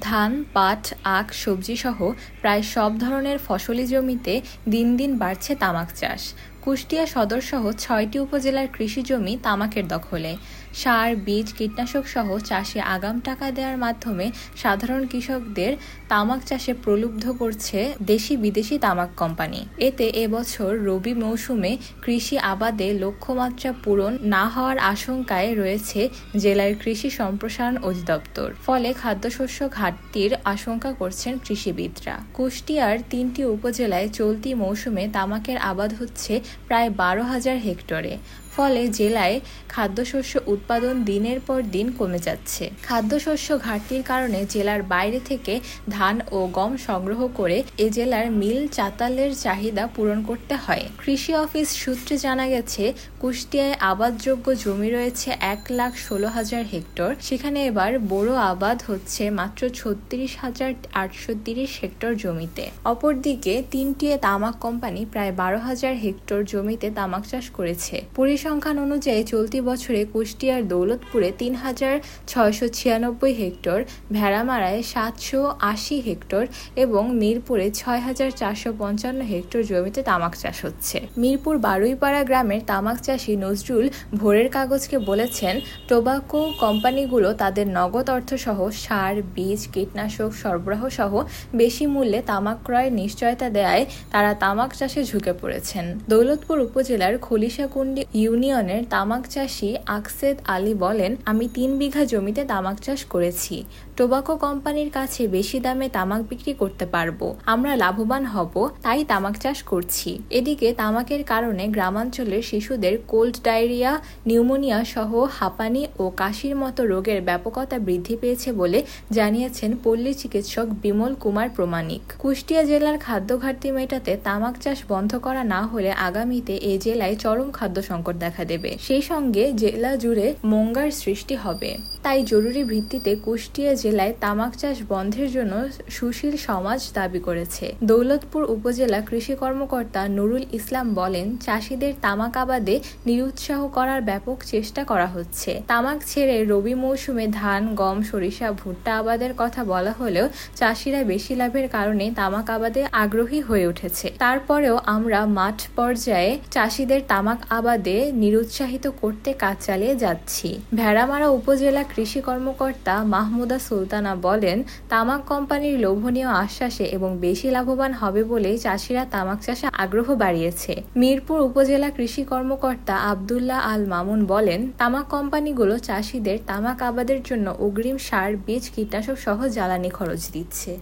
ধান পাট আখ সবজিসহ প্রায় সব ধরনের ফসলি জমিতে দিন দিন বাড়ছে তামাক চাষ। কুষ্টিয়া সদরসহ ছয়টি উপজেলার কৃষি জমি তামাকের দখলে। সার, বীজ, কীটনাশক সহ চাষে আগাম টাকা দেওয়ার মাধ্যমে সাধারণ কৃষকদের তামাক চাষে প্রলুব্ধ করছে দেশি বিদেশি তামাক কোম্পানি। এতে এবছর রবি মৌসুমে কৃষি আবাদে লক্ষ্যমাত্রা পূরণ না হওয়ার আশঙ্কায় রয়েছে জেলার কৃষি সম্প্রসারণ অধিদপ্তর। ফলে খাদ্যশস্য ঘাটতির আশঙ্কা করছেন কৃষিবিদরা। কুষ্টিয়ার তিনটি উপজেলায় চলতি মৌসুমে তামাকের আবাদ হচ্ছে প্রায় বারো হাজার হেক্টরে। ফলে জেলায় খাদ্যশস্য উৎপাদন দিনের পর দিন কমে যাচ্ছে। খাদ্যশস্য ঘাটতির কারণে জেলার বাইরে থেকে ধান ও গম সংগ্রহ করে এ জেলার মিল চাতালের চাহিদা পূরণ করতে হয়। কৃষি অফিস সূত্রে জানা গেছে, কুষ্টিয়ায় আবাদযোগ্য জমি রয়েছে এক লাখ ষোলো হাজার হেক্টর। সেখানে এবার বড় আবাদ হচ্ছে মাত্র ছত্রিশ হাজার আটশো তিরিশ হেক্টর জমিতে। অপরদিকে তিনটি তামাক কোম্পানি প্রায় বারো হাজার হেক্টর জমিতে তামাক চাষ করেছে। পরিসংখ্যান অনুযায়ী চলতি বছরে কুষ্টিয়ার দৌলতপুরে তিন হাজার ছয়শো ছিয়ানব্বই হেক্টর, ভেড়ামারায় সাতশো আশি হেক্টর এবং মিরপুরে ছয় হাজার চারশো পঞ্চান্ন হেক্টর জমিতে তামাক চাষ হচ্ছে। মিরপুর বারুইপাড়া গ্রামের তামাক চাষি নজরুল ভোরের কাগজকে বলেছেন, টোবাকো কোম্পানিগুলো তাদের নগদ অর্থসহ সার, বীজ, কীটনাশক সরবরাহ সহ বেশি মূল্যে তামাক ক্রয়ের নিশ্চয়তা দেয় তারা তামাক চাষে ঝুঁকে পড়েছেন। দৌলতপুর উপজেলার খলিশাকুন্ডি ইউনিয়নের তামাক চাষি আকসেদ আলী বলেন, আমি তিন বিঘা জমিতে তামাক চাষ করেছি। টোবাকো কোম্পানির কাছে বেশি দামে তামাক বিক্রি করতে পারব। আমরা লাভবান হব, তাই তামাক চাষ করছি। এদিকে তামাকের কারণে গ্রামাঞ্চলের শিশুদের কোল্ড ডায়রিয়া, নিউমোনিয়া সহ হাঁপানি ও কাশির মতো রোগের ব্যাপকতা বৃদ্ধি পেয়েছে বলে জানিয়েছেন পল্লী চিকিৎসক বিমল কুমার প্রমাণিক। কুষ্টিয়া জেলার খাদ্য ঘাটতি মেটাতে তামাক চাষ বন্ধ করা না হলে আগামীতে এ জেলায় চরম খাদ্য সংকট দেখা দেবে। সেই সঙ্গে জেলা জুড়ে মঙ্গার সৃষ্টি হবে। তাই জরুরি ভিত্তিতে কুষ্টিয়া জেলায় তামাক চাষ বন্ধের জন্য সুশীল সমাজ দাবি করেছে। দৌলতপুর উপজেলা কৃষি কর্মকর্তা নুরুল ইসলাম বলেন, চাষিদের তামাক আবাদে নিরুৎসাহ করার ব্যাপক চেষ্টা করা হচ্ছে। তামাক ছেড়ে রবি মৌসুমে ধান, গম, সরিষা, ভুট্টা আবাদের কথা বলা হলেও চাষিরা বেশি লাভের কারণে তামাক আবাদে আগ্রহী হয়ে উঠেছে। তারপরেও আমরা মাঠ পর্যায়ে চাষিদের তামাক আবাদে নিরুৎসাহিত করতে কাজ চালিয়ে যাচ্ছি। ভেড়ামারা উপজেলা কৃষি কর্মকর্তা মাহমুদা সুলতানা বলেন, তামাক কোম্পানির লোভনীয় আশ্বাসে এবং বেশি লাভবান হবে বলেই চাষিরা তামাক চাষে আগ্রহ বাড়িয়েছে। মিরপুর উপজেলা কৃষি কর্মকর্তা আবদুল্লাহ আল মামুন বলেন, তামাক কোম্পানিগুলো চাষিদের তামাক আবাদের জন্য অগ্রিম সার, বীজ, কীটনাশক সহ জ্বালানি খরচ দিচ্ছে।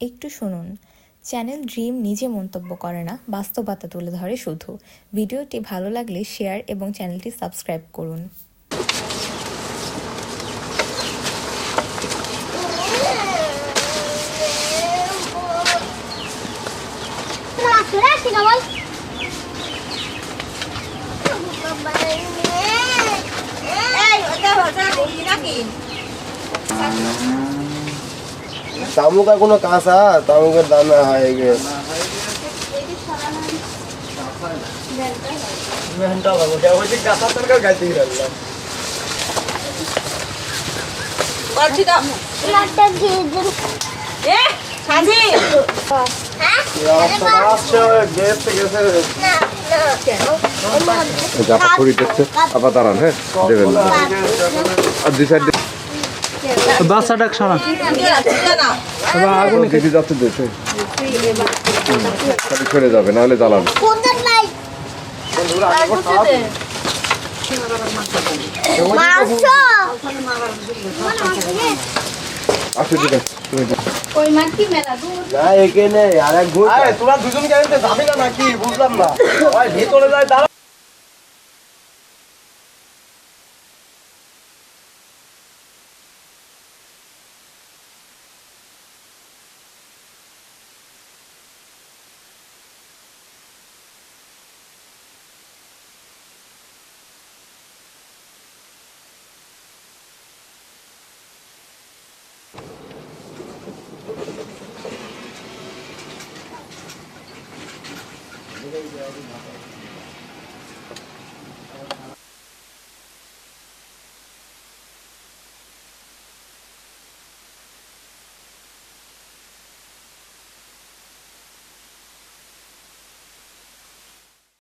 একটু শুনুন। চ্যানেল ড্রিম নিজে মন্তব্য করে না, বাস্তবতা তুলে ধরে শুধু। ভিডিওটি ভালো লাগলে শেয়ার এবং চ্যানেলটি সাবস্ক্রাইব করুন। রাখি রাখি না বল এই ওটা ওটা দেখি নাকি তামুক এখনও কাঁচা তামুকের দানা হয়ে গেছে আবার দাঁড়ান হ্যাঁ দেবেন আর দুই সাইড বাচ্চাটা শোনা। না দিদি যাচ্ছে দেশে খালি সরে যাবে নাহলে জ্বালাবে। কোনটা নাই মাংস আসে ঠিক আছে তুমি না এখানে আর এক ঘুর তোরা দুজন যাবি না নাকি? বুঝলাম না। ওই ভিতরে যায় どうも。